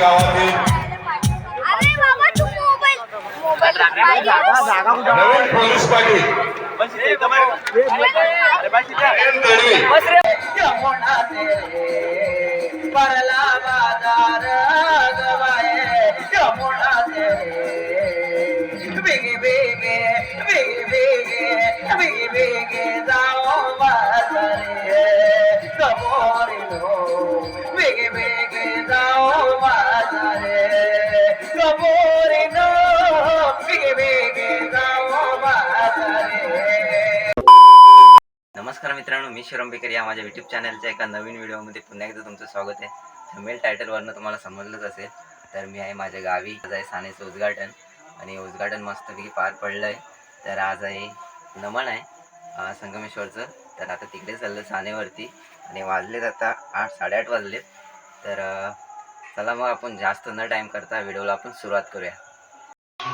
गावातील. अरे बाबा तू मोबाईल मोबाईल नवीन पोलीस पाटील परला बाज़ार गवाये यमुना बेगे बेगे बेगे बेगे बेगे बेगे जाओ बाजारे मी शिरम बेकर या माझ्या यूट्यूब चॅनलच्या एका नवीन व्हिडिओमध्ये पुन्हा एकदा तुमचं स्वागत आहे. थंबनेल टायटलवरनं तुम्हाला समजलंच असेल. तर मी आहे माझ्या गावी. आज आहे सानेचं उद्घाटन. आणि उद्घाटन मस्तपैकी पार पडलं आहे तर आज आहे नमन आहे संगमेश्वरचं. तर आता तिकडे चाललं सानेवरती. आणि वाजलेत आता आठ साडेआठ वाजलेत तर चला मग आपण जास्त न टाईम करता व्हिडिओला आपण सुरुवात करूया.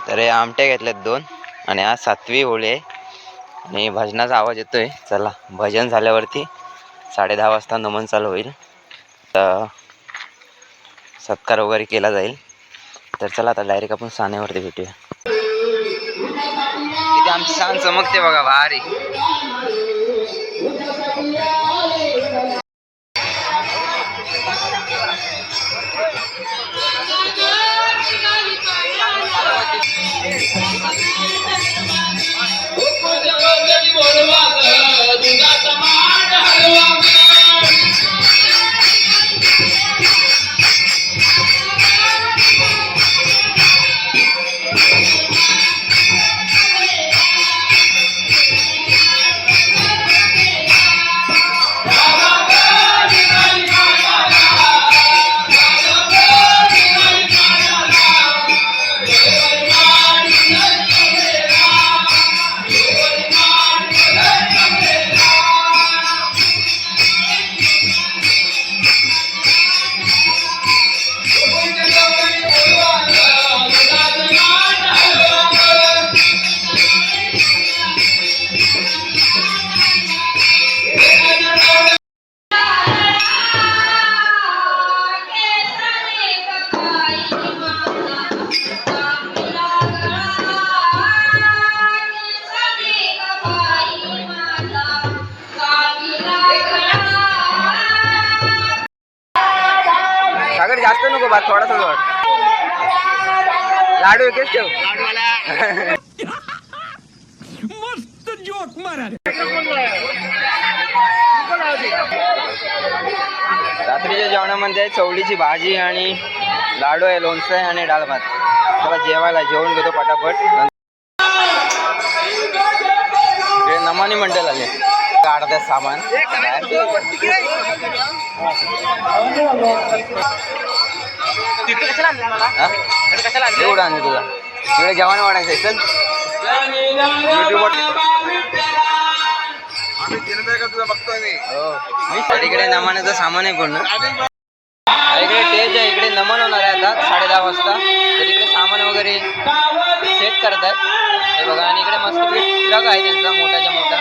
तर हे आमट्या घेतल्यात दोन. आणि आज सातवी होळी आहे. आणि भजनाचा आवाज येतोय. चला भजन झाल्यावरती साडे दहा वाजता नमन चालू होईल. तर सत्कार वगैरे केला जाईल. तर चला आता डायरेक्ट आपण सानेवरती भेटूया. इथे आमची सांग चमकते बघा भारी. नको बा थोडासा जोड लाडू एकेच ठेव. रात्रीच्या जेवणामध्ये चवळीची भाजी आणि लाडू आहे लोणचं आहे आणि डाळ भात. चला जेवायला जेवण घेतो पटापट. नमानी मंडळ आले. काढतात सामान. हा? एवढं आणलं तुझा इकडे जेवण वाढायचं आहे चल. युट्यूबवर हो. इकडे नमानाचं सामान आहे पूर्ण. इकडे टेज आहे इकडे नमन होणार आहे आता साडे दहा वाजता. तर इकडे सामान वगैरे सेट करतात. हे बघा आणि इकडे मस्त ट्रक आहे त्यांचा मोठाच्या मोठा.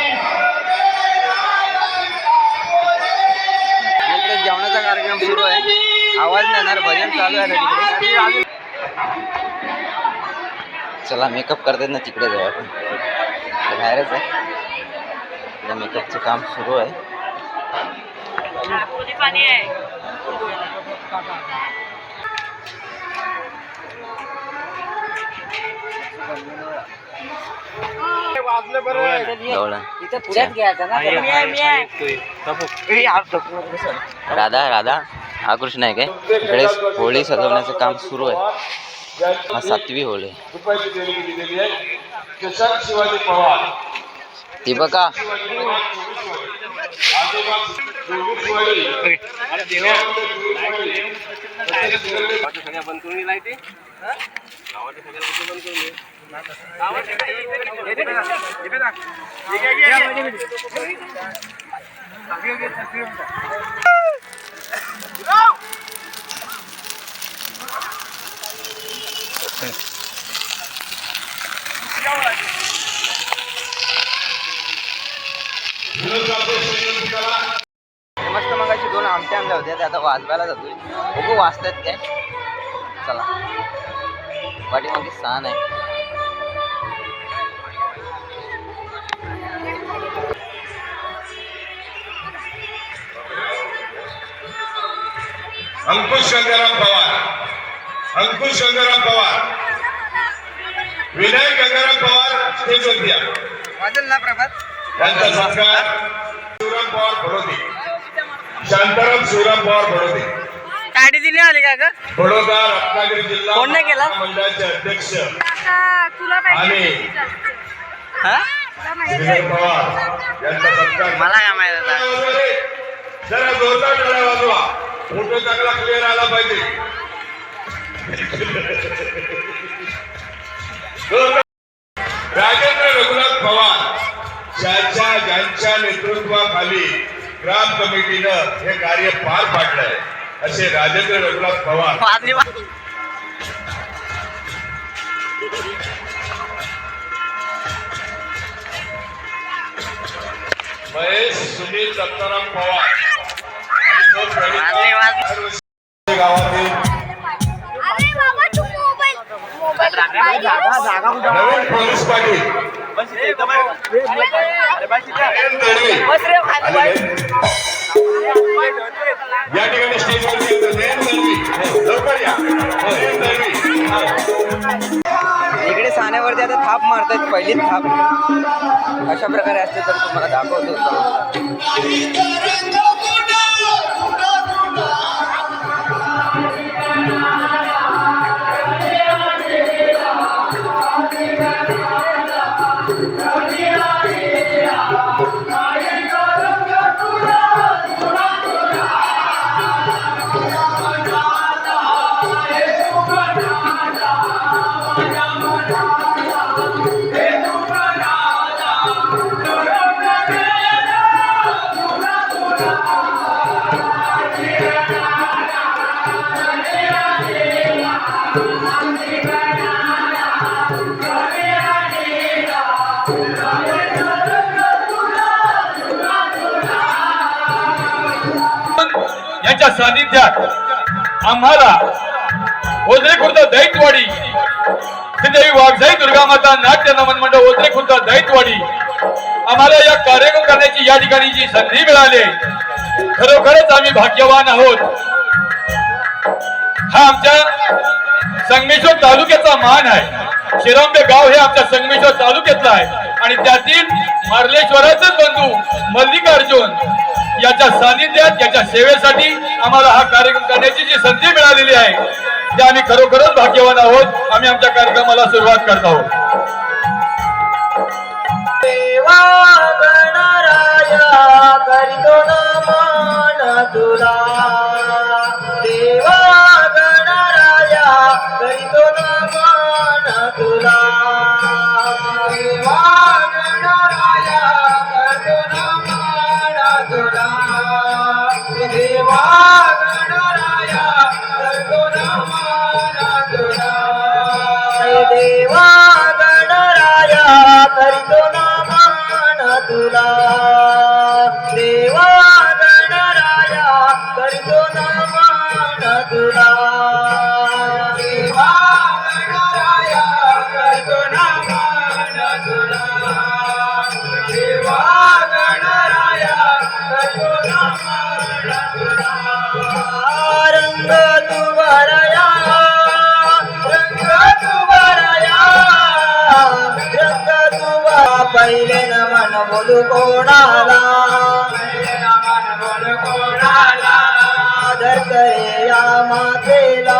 इकडे जेवणाचा कार्यक्रम सुरू आहे. आवाज नाही भजन चालू आहे चला मेकअप करतात ना तिकडे जाऊ आपण. बाहेरच आहे. मेकअपचं काम सुरू आहे. राधा राधा. हा कृष्ण आहे. काय इकडे होळी सजवण्याचं काम सुरू आहे. हा सातवी होळी आहे. शिवाजी पवार ती बघा मस्त मगाशी दोन आमटे आणल्या होत्या त्या आता वाजवायला जातोय. बघू वाजतायत काय. चला. पाठीमागे सहा आहे अंकुश गंगाराम पवार. अंकुश गंगाराम पवार. विनय गंगाराम पवार ना प्रभात? त्यांचा सत्कार शिवराम पवार बडोदे शांताराम शिवराम पवार बडोदे काडी दिली आली का ग? बडोदा रत्नागिरी जिल्हा कोण नाही केला? मंडळाचे अध्यक्ष. काका, तुला आणि हा? विनय पवार यांचा सत्कार मला काय माहीत होता जरा जोरदार टाळ्या वाजवा. फोटो चांगला क्लिअर आला पाहिजे. राजेंद्र रघुनाथ पवार ज्यांच्या ज्यांच्या नेतृत्वाखाली ग्राम कमिटीनं हे कार्य पार पाडलंय असे राजेंद्र रघुनाथ पवार. महेश सुनील दत्ताराम पवार. गावातील अरे बाबा तू मोबाईल मोबाईल नवीन पोलीस पाटील नयन दळवी. आले काय? या ठिकाणी स्टेजवरती येतो. नयन दळवी. लवकर या. नयन दळवी. इकडे साण्यावरती आता थाप मारतात पहिलीच थाप. अशा प्रकारे असते तर तुम्हाला दाखवतो. यांच्या सानिध्यात आम्हाला ओझरे खुर्द दैतवाडी श्रीदेवी वाघजाई दुर्गा माता नाट्य नमन मंडळ ओझरे खुर्द दैतवाडी आम्हाला या कार्यक्रम करण्याची या ठिकाणी जी संधी मिळाली खरोखरच आम्ही भाग्यवान आहोत. हा आमच्या संगमेश्वर तालुक्याचा मान आहे. शिरांबे गाव हे आमच्या संगमेश्वर तालुक्यातलं आहे. आणि त्यातील मार्लेश्वराचे बंधू मल्लिकार्जुन याच्या सानिध्यात याच्या सेवेसाठी आम्हाला हा कार्यक्रम करण्याची जी संधी मिळालेली आहे ते आम्ही खरोखरच भाग्यवान आहोत. आम्ही आमच्या कार्यक्रमाला सुरुवात करत आहोत. तुला. बोलू कोणाला? बोलू कोणाला आदर करे या मातेला.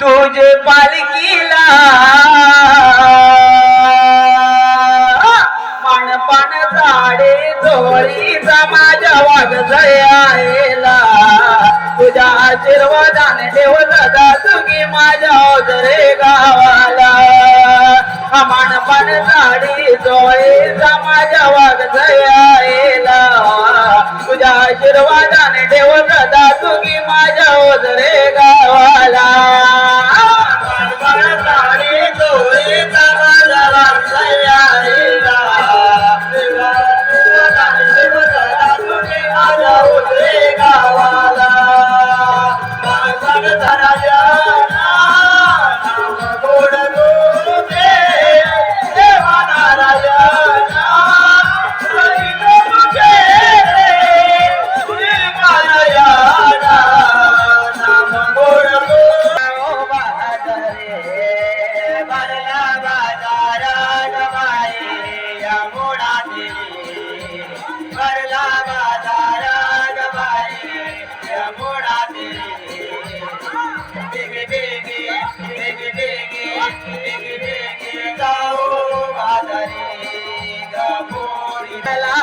तुझे पालकीला मानपान झाडे झोळीचा माझ्या वाघ जयाला तुझ्या आशीर्वादाने देव जा तुगी माझ्या ओझरे गावाला. झाडी माझ्या वाघ जयाला तुझ्या आशीर्वादाने देव जा तुगी माझ्या ओझरे गा i Bella.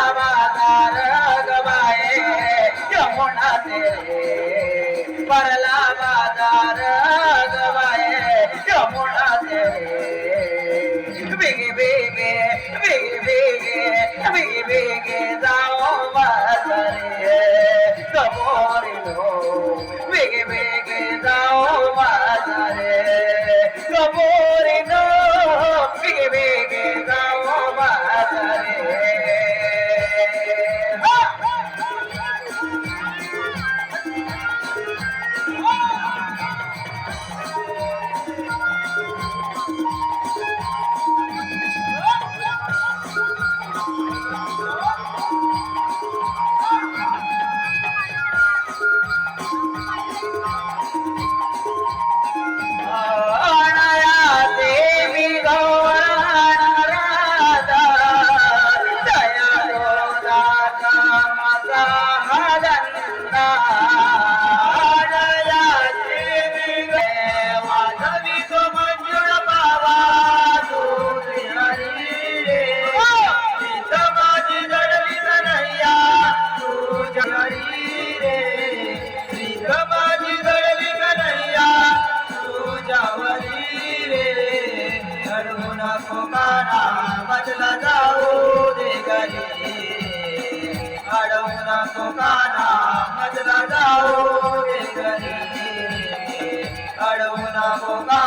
Tá